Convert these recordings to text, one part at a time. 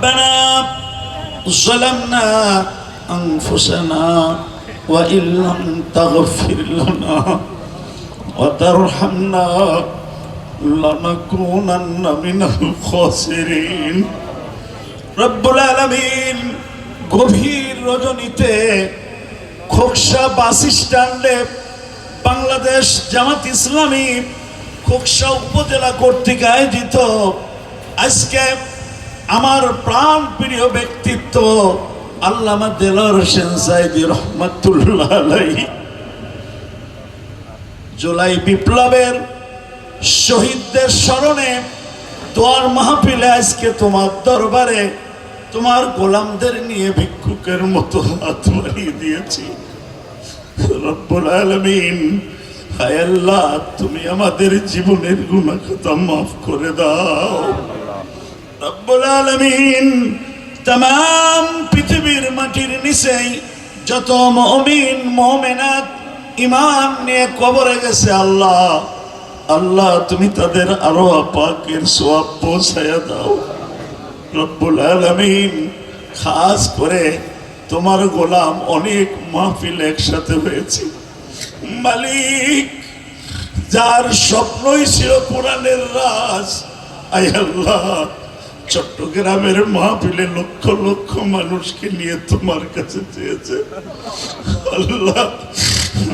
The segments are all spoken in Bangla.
ربنا ظلمنا أنفسنا وإن لم تغفر لنا وترحمنا لنكونن من الخاسرين রব্বুল আলমিন গভীর রজনীতে খোকসা বাস স্ট্যান্ডে বাংলাদেশ জামাত ইসলামী খোকসা উপজেলা কর্তৃক আয়োজিত আজকে আমার প্রাণ প্রিয় ব্যক্তিত্ব আল্লামা দেলার হোসেন সাইদি রহমতুল্লাহ জুলাই বিপ্লবের শহীদদের স্মরণে দোয়ার মাহফিলে আজকে তোমার দরবারে তোমার গোলামদের নিয়ে ভিক্ষুকের মতো হাত বাড়িয়ে দিয়েছি। রব্বুল আলামিন, হায় আল্লাহ, তুমি আমাদের জীবনের গুনাহ মাফ করে দাও। রব্বুল আলামিন তাম পৃথিবীর মাটির নিচেই যত মমিন, মমেনাত ইমান নিয়ে কবরে গেছে আল্লাহ আল্লাহ তুমি তাদের আরও পাকের সোয়াব পৌঁছায়া দাও। রব্বুল আলামিন খাস করে তোমার গোলাম অনেক মাহফিল একসাথে হয়েছে। মালিক, যার স্বপ্নই ছিল কোরআনের রাজ আই আল্লাহ চট্টগ্রামের মাহফিলে লক্ষ লক্ষ মানুষকে নিয়ে তোমার কাছে চেয়েছে। আল্লাহ,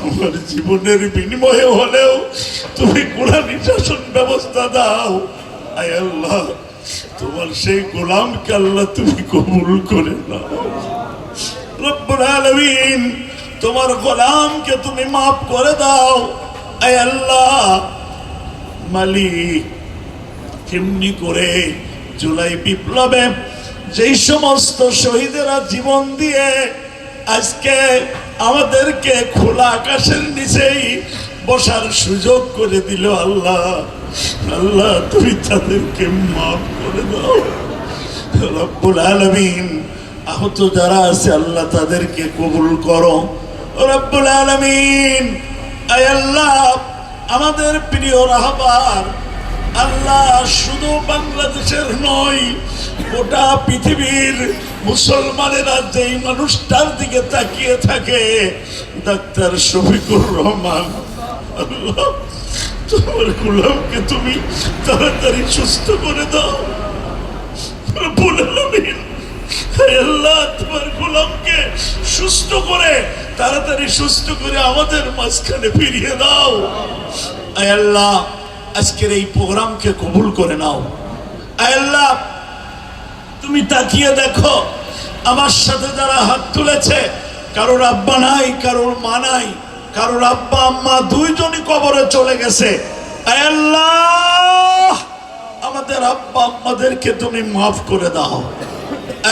আমার জীবনের বিনিময়ে হলেও তুমি কোরআন শাসন ব্যবস্থা দাও। আয় আল্লাহ, তোমার সেই গোলামকে আল্লাহ তুমি কবুল করে নাও। তোমার গোলামকে তুমি মাফ করে দাও। আয় আল্লাহ, মালিক, কেমনি করে জুলাই বিপ্লবে যেই সমস্ত শহীদেরা জীবন দিয়ে আজকে আমাদেরকে খোলা আকাশের নিচেই বসার সুযোগ করে দিল আল্লাহ। আল্লাহ, তুমি তাদেরকে মাফ করে দাও। রব্বুল আলমিন, আহত যারা আছে, আল্লাহ তাদেরকে কবুল করো। রব্বুল আলমিন আল্লাহ, আমাদের প্রিয় রাহবার আল্লাহ শুধু বাংলাদেশের নয়, গোটা পৃথিবীর মুসলমানেরা যেই মানুষটার দিকে তাকিয়ে থাকে, ডাক্তার শফিকুর রহমান তোমার গোলামকে তুমি তাড়াতাড়ি সুস্থ করে দাও। আল্লাহ, তোমার গোলামকে সুস্থ করে, তাড়াতাড়ি সুস্থ করে আমাদের মাঝখানে ফিরিয়ে দাও। আল্লাহ আজকের এই প্রোগ্রামকে কবুল করে নাও। আল্লাহ, তুমি তাকিয়ে দেখো, আমার সাথে যারা হাত তুলেছে, কারোর আব্বা নাই, কারোর মা নাই, কারোর আব্বা আম্মা দুইজনই কবরে চলে গেছে। আল্লাহ, আমাদের আব্বা আম্মাদেরকে তুমি মাফ করে দাও।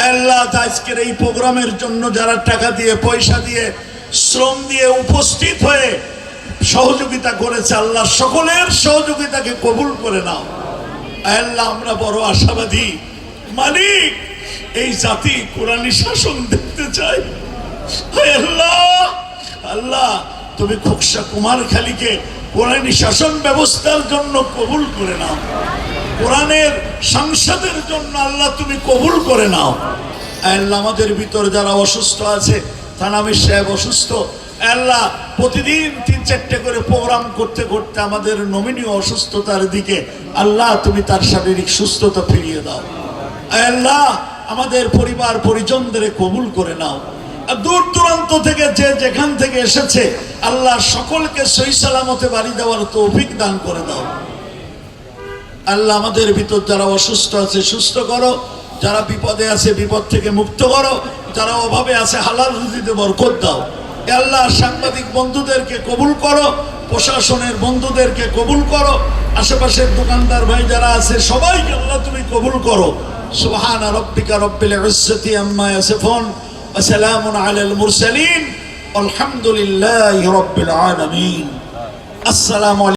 আল্লাহ আজকের এই প্রোগ্রামের জন্য যারা টাকা দিয়ে, পয়সা দিয়ে, শ্রম দিয়ে উপস্থিত হয়ে সহযোগিতা করেছে আল্লাহ। সকলের সহযোগিতাকে কবুল করে নাও। আল্লাহ, আমরা বড় আশাবাদী। মালিক এই জাতি কোরআনী শাসন দেখতে চাই আল্লাহ আল্লাহ, তুমি খোকসা কুমার খালিকে কোরআনী শাসন ব্যবস্থার জন্য কবুল করে নাও। কোরআনের সংসদের জন্য আল্লাহ, তুমি কবুল করে নাও। আল্লাহ, আমাদের ভিতরে যারা অসুস্থ আছে থানামির সাহেব অসুস্থ আল্লাহ প্রতিদিন তিন চারটে করে প্রোগ্রাম করতে করতে আমাদের নমিনীয় অসুস্থতার দিকে আল্লাহ তুমি তার শারীরিক সুস্থতা ফিরিয়ে দাও। আল্লাহ, আমাদের পরিবার পরিজনদের কবুল করে নাও। দূর দূরান্ত থেকে যে যেখান থেকে এসেছে, আল্লাহ সকলকে সই সালামতে বাড়ি দেওয়ার তো দান করে দাও। আল্লাহ আমাদের ভিতর যারা অসুস্থ আছে, সুস্থ করো। যারা বিপদে আছে, বিপদ থেকে মুক্ত করো। যারা অভাবে আছে, হালাল রুজিতে বরকত দাও। আল্লাহ সাংবাদিক বন্ধুদেরকে কবুল করো, প্রশাসনের বন্ধুদেরকে কবুল করো, আশেপাশের দোকানদার ভাই যারা আছে, সবাইকে আল্লাহ তুমি কবুল করো। সুহান রব্বিকা রব্বিল ইজ্জতি আম্মা ইয়াসিফুন ওয়া সালামুন আলাল মুরসালিন। আলহামদুলিল্লাহি রব্বিল আলামিন। আসসালামু